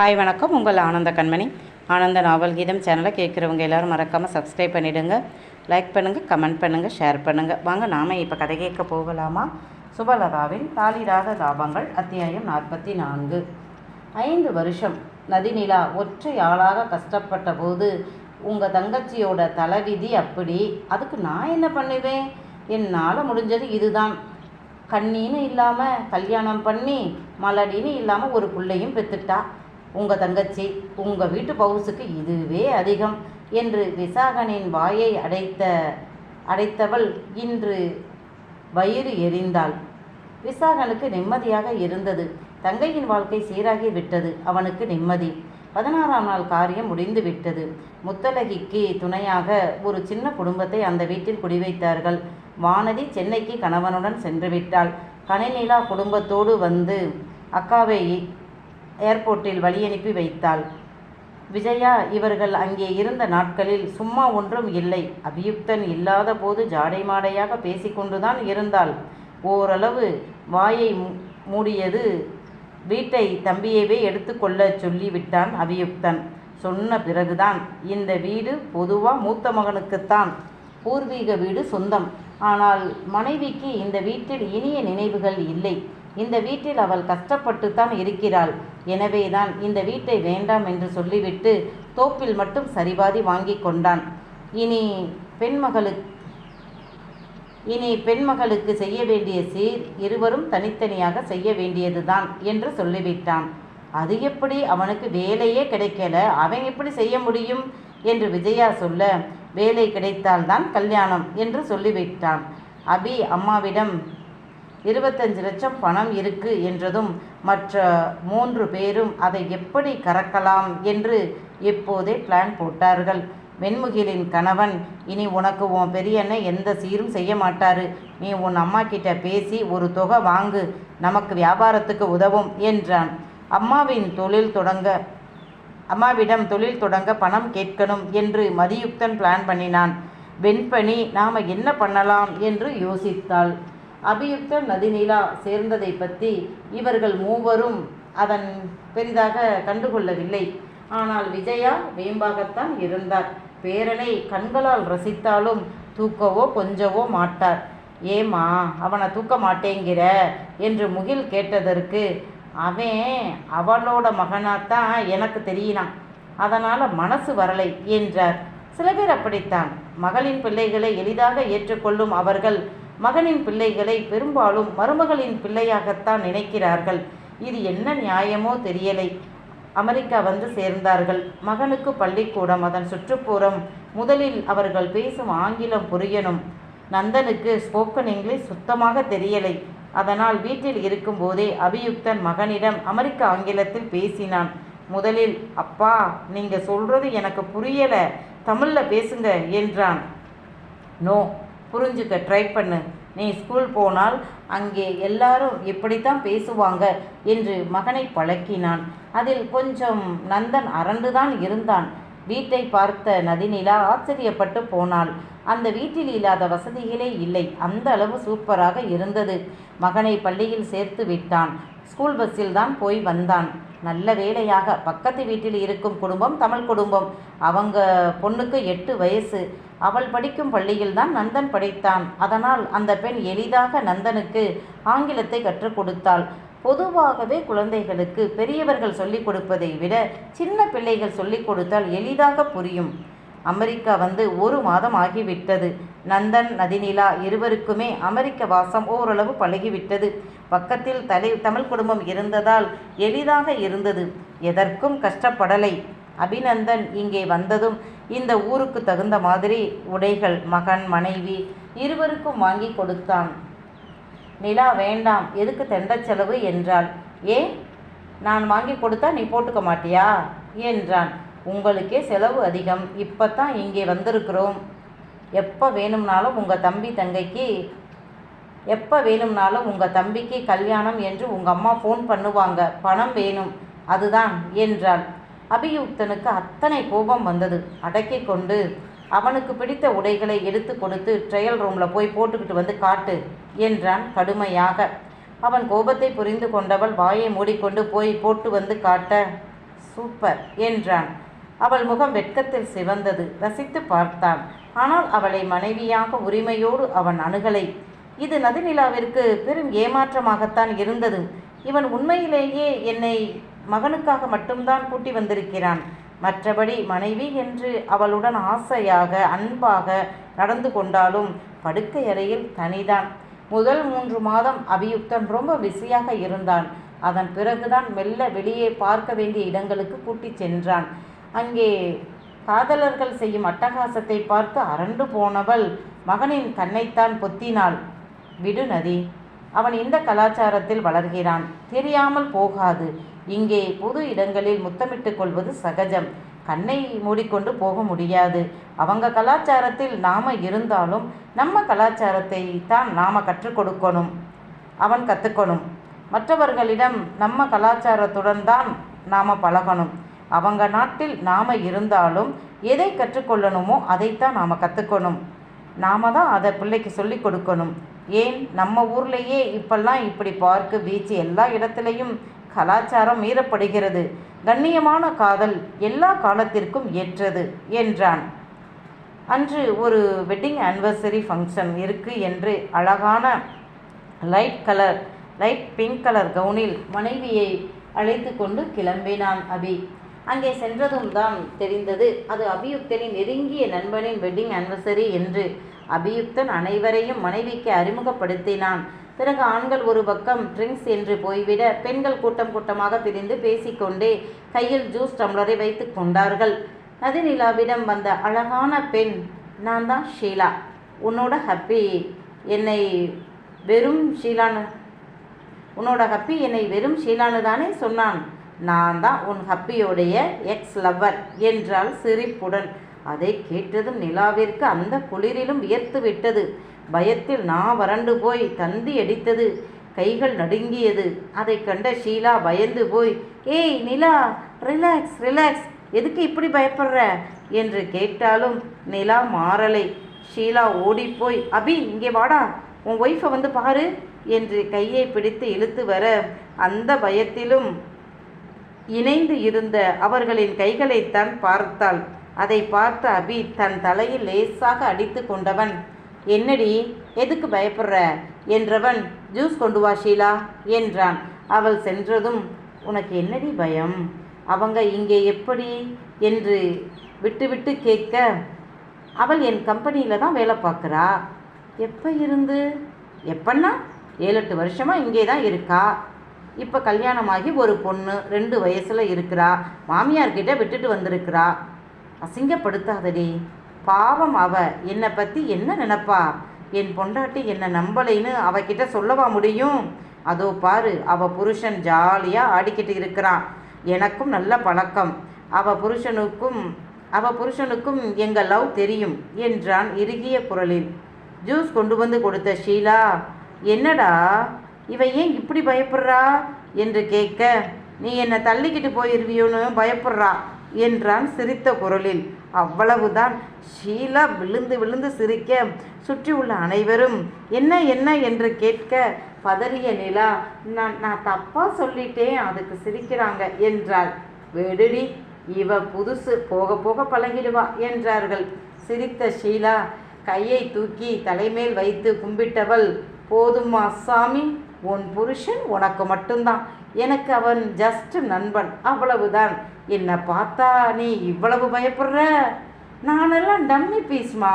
Hi வணக்கம். உங்கள் ஆனந்த கண்மணி. ஆனந்த நாவல் கீதம் சேனலை கேட்குறவங்க எல்லாரும் மறக்காமல் சப்ஸ்கிரைப் பண்ணிவிடுங்க லைக் பண்ணுங்கள் கமெண்ட் பண்ணுங்கள் ஷேர் பண்ணுங்கள் வாங்க நாம் இப்போ கதை கேட்க போகலாமா? சுபலதாவின் தாளிராத தாபங்கள் அத்தியாயம் நாற்பத்தி நான்கு ஐந்து வருஷம். நதிநிலா ஒற்றை ஆளாக கஷ்டப்பட்ட போது உங்கள் தங்கச்சியோட தலைவிதி அப்படி. அதுக்கு நான் என்ன பண்ணுவேன்? என்னால் முடிஞ்சது இதுதான். கண்ணின்னு இல்லாமல் கல்யாணம் பண்ணி மலடின்னு இல்லாமல் ஒரு பிள்ளையும் பெற்றுட்டா உங்கள் தங்கச்சி உங்கள் வீட்டு பவுசுக்கு இதுவே அதிகம் என்று விசாகனின் வாயை அடைத்த அடைத்தவள் இன்று வயிறு எரிந்தாள். விசாகனுக்கு நிம்மதியாக இருந்தது. தங்கையின் வாழ்க்கை சீராகி விட்டது. அவனுக்கு நிம்மதி. பதினாறாம் நாள் காரியம் முடிந்து விட்டது. முத்தலகிக்கு துணையாக ஒரு சின்ன குடும்பத்தை அந்த வீட்டில் குடிவைத்தார்கள். வானதி சென்னைக்கு கணவனுடன் சென்று விட்டாள். கனிநிலா குடும்பத்தோடு வந்து அக்காவை ஏர்போர்ட்டில் வழியனுப்பி வைத்தாள். விஜயா இவர்கள் அங்கே இருந்த நாட்களில் சும்மா ஒன்றும் இல்லை. அபியுக்தன் இல்லாத போது ஜாடை மாடையாக பேசிக்கொண்டுதான் இருந்தாள். ஓரளவு வாயை மூடியது வீட்டை தம்பியவே எடுத்துக்கொள்ள சொல்லிவிட்டான் அபியுக்தன். சொன்ன பிறகுதான் இந்த வீடு பொதுவாக மூத்த மகனுக்குத்தான். பூர்வீக வீடு சொந்தம். ஆனால் மனைவிக்கு இந்த வீட்டில் இனிய நினைவுகள் இல்லை. இந்த வீட்டில் அவள் கஷ்டப்பட்டுத்தான் இருக்கிறாள். எனவேதான் இந்த வீட்டை வேண்டாம் என்று சொல்லிவிட்டு தோப்பில் மட்டும் சரிபாதி வாங்கி கொண்டான். இனி பெண்மகளுக்கு இனி பெண்மகளுக்கு செய்ய வேண்டிய சீர் இருவரும் தனித்தனியாக செய்ய வேண்டியதுதான் என்று சொல்லிவிட்டான். அது எப்படி அவனுக்கு வேலையே கிடைக்கல அவன் எப்படி செய்ய முடியும் என்று விஜயா சொல்ல வேலை கிடைத்தால்தான் கல்யாணம் என்று சொல்லிவிட்டான். அபி அம்மாவிடம் இருபத்தஞ்சு லட்சம் பணம் இருக்கு என்றதும் மற்ற மூன்று பேரும் அதை எப்படி கறக்கலாம் என்று இப்போதே பிளான் போட்டார்கள். வெண்முகிலின் கணவன் இனி உனக்கு உன் பெரியண்ணன் எந்த சீரும் செய்ய மாட்டாரு. நீ உன் அம்மா கிட்ட பேசி ஒரு தொகை வாங்கு. நமக்கு வியாபாரத்துக்கு உதவும் என்றான். அம்மாவின் தொழில் தொடங்க அம்மாவிடம் தொழில் தொடங்க பணம் கேட்கணும் என்று மதியுக்தன் பிளான் பண்ணினான். வெண்பணி நாம் என்ன பண்ணலாம்? என்று யோசித்தாள். அபியுக்த நதிநிலா சேர்ந்ததை பற்றி இவர்கள் மூவரும் அதன் பெரிதாக கண்டுகொள்ளவில்லை. ஆனால் விஜயா வேம்பாகத்தான் இருந்தார். பேரனை கண்களால் ரசித்தாலும் தூக்கவோ கொஞ்சவோ மாட்டார். ஏமா அவனை தூக்க மாட்டேங்கிற? என்று முகில் கேட்டதற்கு அவன் அவளோட மகனாத்தான் எனக்கு தெரியினான். அதனால் மனசு வரலை என்றார். சில பேர் அப்படித்தான். மகளின் பிள்ளைகளை எளிதாக ஏற்றுக்கொள்ளும் அவர்கள் மகனின் பிள்ளைகளை பெரும்பாலும் மருமகளின் பிள்ளையாகத்தான் நினைக்கிறார்கள். இது என்ன நியாயமோ தெரியலை. அமெரிக்கா வந்து சேர்ந்தார்கள். மகனுக்கு பள்ளிக்கூடம் அதன் சுற்றுப்புறம் முதலில் அவர்கள் பேசும் ஆங்கிலம் புரியணும். நந்தனுக்கு ஸ்போக்கன் இங்கிலீஷ் சுத்தமாக தெரியலை. அதனால் வீட்டில் இருக்கும்போதே அபியுக்தன் மகனிடம் அமெரிக்க ஆங்கிலத்தில் பேசினான். முதலில் அப்பா நீங்கள் சொல்றது எனக்கு புரியலை. தமிழில் பேசுங்க என்றான். நோ புரிஞ்சுக்க ட்ரை பண்ணு. நீ ஸ்கூல் போனால் அங்கே எல்லாரும் இப்படித்தான் பேசுவாங்க என்று மகனை பழக்கினான். அதில் கொஞ்சம் நந்தன் அரண்டுதான் இருந்தான். வீட்டை பார்த்த நதிநிலா ஆச்சரியப்பட்டு போனாள். அந்த வீட்டில் இல்லாத வசதிகளே இல்லை. அந்த அளவு சூப்பராக இருந்தது. மகனை பள்ளியில் சேர்த்து விட்டான். ஸ்கூல் பஸ்ஸில் தான் போய் வந்தான். நல்ல வேலையாக. பக்கத்து வீட்டில் இருக்கும் குடும்பம் தமிழ் குடும்பம். அவங்க பொண்ணுக்கு எட்டு வயசு. அவள் படிக்கும் பள்ளியில் தான் நந்தன் படித்தான். அதனால் அந்த பெண் எளிதாக நந்தனுக்கு ஆங்கிலத்தை கற்றுக் கொடுத்தாள். பொதுவாகவே குழந்தைகளுக்கு பெரியவர்கள் சொல்லிக் கொடுப்பதை விட சின்ன பிள்ளைகள் சொல்லிக் கொடுத்தால் எளிதாக புரியும். அமெரிக்கா வந்து ஒரு மாதம் ஆகிவிட்டது. நந்தன் நதிநிலா இருவருக்குமே அமெரிக்க வாசம் ஓரளவு பழகிவிட்டது. பக்கத்தில் தலை தமிழ் குடும்பம் இருந்ததால் எளிதாக இருந்தது. எதற்கும் கஷ்டப்படலை. அபிநந்தன் இங்கே வந்ததும் இந்த ஊருக்கு தகுந்த மாதிரி உடைகள் மகன் மனைவி இருவருக்கும் வாங்கி கொடுத்தான். நிலா வேண்டாம் எதுக்கு தெண்டச் செலவு என்றாள். ஏன் நான் வாங்கி கொடுத்தா நீ போட்டுக்க மாட்டியா? என்றான். உங்களுக்கே செலவு அதிகம். இப்போ தான் இங்கே வந்திருக்கிறோம். எப்போ வேணும்னாலும் உங்கள் தம்பி தங்கைக்கு எப்போ வேணும்னாலும் உங்கள் தம்பிக்கு கல்யாணம் என்று உங்கள் அம்மா ஃபோன் பண்ணுவாங்க. பணம் வேணும் அதுதான் என்றாள். அபியுக்தனுக்கு அத்தனை கோபம் வந்தது. அடக்கி கொண்டு அவனுக்கு பிடித்த உடைகளை எடுத்து கொடுத்து ட்ரையல் ரூமில் போய் போட்டுக்கிட்டு வந்து காட்டு என்றான் கடுமையாக. அவன் கோபத்தை புரிந்து கொண்டவள் வாயை மூடிக்கொண்டு போய் போட்டு வந்து காட்ட சூப்பர் என்றான். அவள் முகம் வெட்கத்தில் சிவந்தது. ரசித்து பார்த்தான். ஆனால் அவளை மனைவியாக உரிமையோடு அவன் அணுகலை. இது நதிநிலாவிற்கு பெரும் ஏமாற்றமாகத்தான் இருந்தது. இவன் உண்மையிலேயே என்னை மகனுக்காக மட்டும்தான் கூட்டி வந்திருக்கிறான். மற்றபடி மனைவி என்று அவளுடன் ஆசையாக அன்பாக நடந்து கொண்டாலும் படுக்கை அறையில் தனிதான். முதல் மூன்று மாதம் அபியுக்தன் ரொம்ப பிஸியாக இருந்தான். அதன் பிறகுதான் மெல்ல வெளியே பார்க்க வேண்டிய இடங்களுக்கு கூட்டிச் சென்றான். அங்கே காதலர்கள் செய்யும் அட்டகாசத்தை பார்த்து அரண்டு போனவள் மகனின் கண்ணைத்தான் பொத்தினாள். விடு நதி அவன் இந்த கலாச்சாரத்தில் வளர்கிறான். தெரியாமல் போகாது. இங்கே பொது இடங்களில் முத்தமிட்டு கொள்வது சகஜம். கண்ணை மூடிக்கொண்டு போக முடியாது. அவங்க கலாச்சாரத்தில் நாம இருந்தாலும் நம்ம கலாச்சாரத்தை தான் நாம கற்றுக் கொடுக்கணும். அவன் கற்றுக்கணும் மற்றவர்களிடம் நம்ம கலாச்சாரத்துடன் தான் நாம் பழகணும். அவங்க நாட்டில் நாம் இருந்தாலும் எதை கற்றுக்கொள்ளணுமோ அதைத்தான் நாம் கற்றுக்கணும் நாம தான் அதை பிள்ளைக்கு சொல்லி கொடுக்கணும். ஏன்? நம்ம ஊர்லேயே இப்பெல்லாம் இப்படி பார்க்கு பீச் எல்லா இடத்துலையும் கலாச்சாரம் மீறப்படுகிறது. கண்ணியமான காதல் எல்லா காலத்திற்கும் ஏற்றது என்றான். அன்று ஒரு வெட்டிங் ஆனிவர்சரி ஃபங்க்ஷன் இருக்கு என்று அழகான light colour light pink colour கவுனில் மனைவியை அழைத்து கொண்டு கிளம்பினான் அபி. அங்கே சென்றதும் தான் தெரிந்தது அது அபியுக்தனின் நெருங்கிய நண்பனின் வெட்டிங் அனிவர்சரி என்று. அபியுக்தன் அனைவரையும் மனைவிக்கு அறிமுகப்படுத்தினான். பிறகு ஆண்கள் ஒரு பக்கம் ட்ரிங்க்ஸ் என்று போய்விட பெண்கள் கூட்டம் கூட்டமாக பிரிந்து பேசிக்கொண்டே கையில் ஜூஸ் டம்ளரை வைத்து கொண்டார்கள். நதிநிலாவிடம் வந்த அழகான பெண் நான் தான் ஷீலா. உன்னோட ஹப்பி என்னை வெறும் ஷீலானு உன்னோட ஹப்பி என்னை வெறும் ஷீலானு தானே சொன்னான். நான் தான் உன் ஹப்பியோடைய எக்ஸ் லவ்வர் என்றால் சிரிப்புடன். அதை கேட்டதும் நிலாவிற்கு அந்த குளிரிலும் வியர்த்து விட்டது. பயத்தில் நான் வறண்டு போய் தந்தி அடித்தது. கைகள் நடுங்கியது. அதை கண்ட ஷீலா பயந்து போய் ஏய் நிலா ரிலாக்ஸ் ரிலாக்ஸ் எதுக்கு இப்படி பயப்படுற? என்று கேட்டாலும் நிலா மாறலை. ஷீலா ஓடிப்போய் அபி இங்கே வாடா. உன் ஒய்ஃபை வந்து பாரு. என்று கையை பிடித்து இழுத்து வர அந்த பயத்திலும் இணைந்து இருந்த அவர்களின் கைகளைத்தான் பார்த்தாள். அதை பார்த்த அபி தன் தலையில் லேசாக அடித்து கொண்டவன் என்னடி எதுக்கு பயப்படுற என்றவன் ஜூஸ் கொண்டு வா ஷீலா என்றான். அவள் சென்றதும் உனக்கு என்னடி பயம்? அவங்க இங்கே எப்படி என்று விட்டு கேட்க அவள் என் கம்பெனியில் தான் வேலை பார்க்குறா. எப்போ இருந்து? எப்பன்னா? ஏழு எட்டு வருஷமாக இங்கே தான் இருக்கா? இப்போ கல்யாணமாகி ஒரு பொண்ணு ரெண்டு வயசில் இருக்கிறா. மாமியார்கிட்ட விட்டுட்டு வந்திருக்கிறா. அசிங்கப்படுத்தாதடி. பாவம் அவ. என்னை பற்றி என்ன நினப்பா? என் பொண்டாட்டி என்னை நம்பலைன்னு அவகிட்ட சொல்லவா முடியும்? அதோ பாரு அவ புருஷன் ஜாலியாக ஆடிக்கிட்டு இருக்கிறான் எனக்கும் நல்ல பழக்கம். அவ புருஷனுக்கும் அவ புருஷனுக்கும் எங்கள் லவ் தெரியும் என்றான் இறுகிய குரலில். ஜூஸ் கொண்டு வந்து கொடுத்த ஷீலா. என்னடா? இவ ஏன் இப்படி பயப்படுறா? என்று கேட்க நீ என்னை தள்ளிக்கிட்டு போயிருவியோன்னு பயப்படுறா? என்றான் சிரித்த குரலில். அவ்வளவுதான். ஷீலா விழுந்து விழுந்து சிரிக்க. சுற்றி உள்ள அனைவரும் என்ன என்ன? என்று கேட்க பதறிய நிலா நான் நான் தப்பாக சொல்லிட்டேன். அதுக்கு சிரிக்கிறாங்க என்றாள். வெடுடி இவ புதுசு. போக போக பழகிடுவா என்றார்கள். சிரித்த ஷீலா கையை தூக்கி தலைமேல் வைத்து கும்பிட்டவள் போதுமா சாமி? உன் புருஷன் உனக்கு மட்டும்தான். எனக்கு அவன் ஜஸ்ட் நண்பன். அவ்வளவுதான். என்னை பார்த்தா நீ இவ்வளவு பயப்படுற? நானெல்லாம் டம்மி பீஸ்மா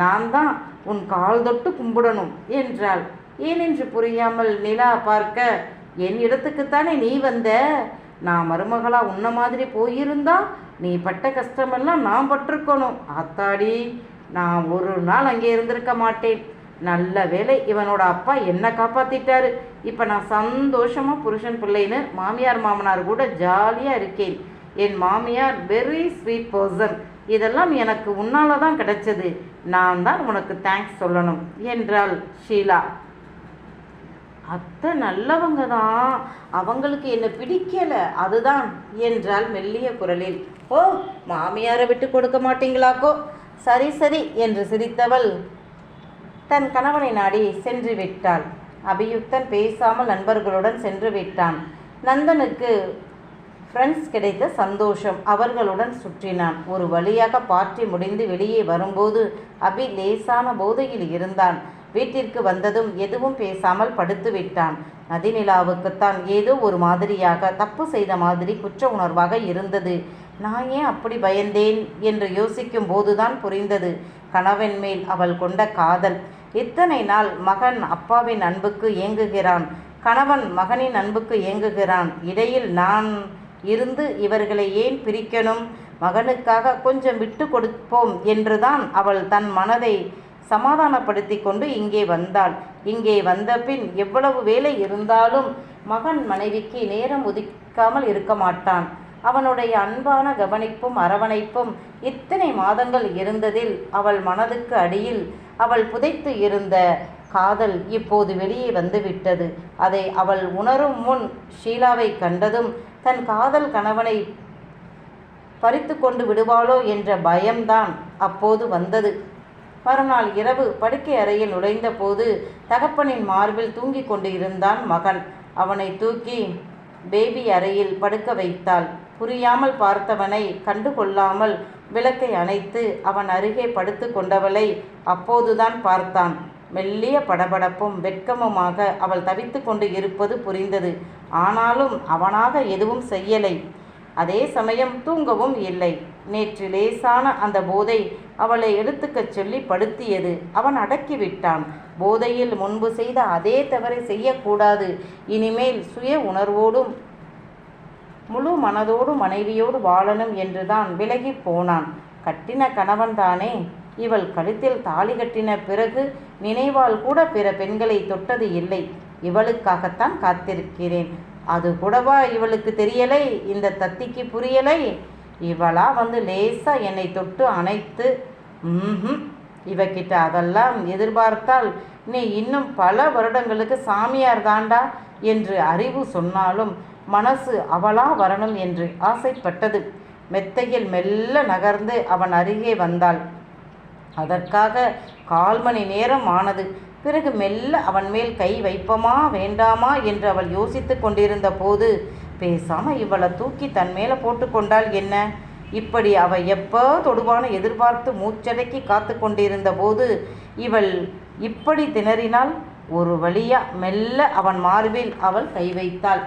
நான் தான் உன் கால் தொட்டு கும்பிடணும் என்றாள். ஏனென்று புரியாமல் நிலா பார்க்க என் இடத்துக்குத்தானே நீ வந்த? நான் மருமகளா உன்ன மாதிரி போயிருந்தா நீ பட்ட கஷ்டமெல்லாம் நான் பட்டிருக்கணும். ஆத்தாடி நான் ஒரு நாள் அங்கே இருந்திருக்க மாட்டேன். நல்ல வேலை இவனோட அப்பா என்ன காப்பாத்திட்டாரு. இப்போ நான் சந்தோஷமா புருஷன் பிள்ளைன்னு மாமியார் மாமனார் கூட ஜாலியாக இருக்கேன். என் மாமியார் வெரி ஸ்வீட் பர்சன் இதெல்லாம் எனக்கு உன்னால தான் கிடைச்சது. நான் தான் உனக்கு தேங்க்ஸ் சொல்லணும் என்றாள் ஷீலா. அத்தை நல்லவங்க தான் அவங்களுக்கு என்ன பிடிக்கல. அதுதான் என்றால் மெல்லிய குரலில். ஓ மாமியாரை விட்டு கொடுக்க மாட்டீங்களாக்கோ? சரி சரி என்று சிரித்தவள். தன் கணவனை நாடி சென்று விட்டாள். அபியுக்தன் பேசாமல் நண்பர்களுடன் சென்று விட்டான். நந்தனுக்கு ஃப்ரெண்ட்ஸ் கிடைத்த சந்தோஷம். அவர்களுடன் சுற்றினான். ஒரு வழியாக பார்ட்டி முடிந்து வெளியே வரும்போது அபி லேசான போதையில் இருந்தான். வீட்டிற்கு வந்ததும் எதுவும் பேசாமல் படுத்து விட்டான். நதிநிலாவுக்குத்தான் ஏதோ ஒரு மாதிரியாக தப்பு செய்த மாதிரி குற்ற உணர்வாக இருந்தது. நான் ஏன் அப்படி பயந்தேன்? என்று யோசிக்கும் போதுதான் புரிந்தது. கணவன் மேல் அவள் கொண்ட காதல். இத்தனை நாள் மகன் அப்பாவின் அன்புக்கு ஏங்குகிறான். கணவன் மகனின் அன்புக்கு ஏங்குகிறான். இடையில் நான் இருந்து இவர்களை ஏன் பிரிக்கணும்? மகனுக்காக கொஞ்சம் விட்டு கொடுப்போம் என்றுதான் அவள் தன் மனதை சமாதானப்படுத்தி கொண்டு இங்கே வந்தாள். இங்கே வந்த பின் எவ்வளவு வேலை இருந்தாலும் மகன் மனைவிக்கு நேரம் ஒதுக்காமல் இருக்க மாட்டான். அவனுடைய அன்பான கவனிப்பும் அரவணைப்பும் இத்தனை மாதங்கள் இருந்ததில் அவள் மனதுக்கு அடியில் அவள் புதைத்து இருந்த காதல் இப்போது வெளியே வந்துவிட்டது. அதை அவள் உணரும் முன் ஷீலாவை கண்டதும் தன் காதல் கணவனை பறித்து கொண்டு விடுவாளோ என்ற பயம்தான் அப்போது வந்தது. மறுநாள் இரவு படுக்கை அறையில் நுழைந்த போது தகப்பனின் மார்பில் தூங்கிக் கொண்டு இருந்தான் மகன். அவனை தூக்கி பேபி அறையில் படுக்க வைத்தாள். புரியாமல் பார்த்தவனை கண்டு கொள்ளாமல் விளக்கை அணைத்து அவன் அருகே படுத்து கொண்டவளை அப்போதுதான் பார்த்தான். மெல்லிய படபடப்பும் வெட்கமுமாக அவள் தவித்து கொண்டு இருப்பது புரிந்தது. ஆனாலும் அவனாக எதுவும் செய்யலை. அதே சமயம் தூங்கவும் இல்லை. நேற்று லேசான அந்த போதை அவளை எடுத்துக்கச் சொல்லி படுத்தியது. அவன் அடக்கிவிட்டான். போதையில் முன்பு செய்த அதே தவறை செய்யக்கூடாது. இனிமேல் சுய உணர்வோடும் முழு மனதோடு மனைவியோடு வாழணும் என்றுதான் விலகி போனான். கட்டின கணவன்தானே இவள் கழுத்தில் தாலி கட்டின பிறகு நினைவால் கூட பிற பெண்களை தொட்டது இல்லை. இவளுக்காகத்தான் காத்திருக்கிறேன். அது கூடவா இவளுக்கு தெரியலை? இந்த தத்திக்கு புரியலை? இவளா வந்து லேசாக என்னை தொட்டு அணைத்து ம் இவகிட்ட அதெல்லாம் எதிர்பார்த்தால் நீ இன்னும் பல வருடங்களுக்கு சாமியார் தாண்டா என்று அறிவு சொன்னாலும் மனசு அவளா வரணும் என்று ஆசைப்பட்டது. மெத்தையில் மெல்ல நகர்ந்து அவன் அருகே வந்தாள். அதற்காக கால் மணி நேரம் ஆனது. பிறகு மெல்ல அவன் மேல் கை வைப்பமா வேண்டாமா என்று அவள் யோசித்து கொண்டிருந்த போது பேசாமல் இவளை தூக்கி தன் மேலே போட்டுக்கொண்டால் என்ன? இப்படி அவ எப்போ தொடுவான எதிர்பார்த்து மூச்சடக்கி காத்து கொண்டிருந்த போது இவள் இப்படி திணறினால் ஒரு வழியா மெல்ல அவன் மார்பில் அவள் கை வைத்தாள்.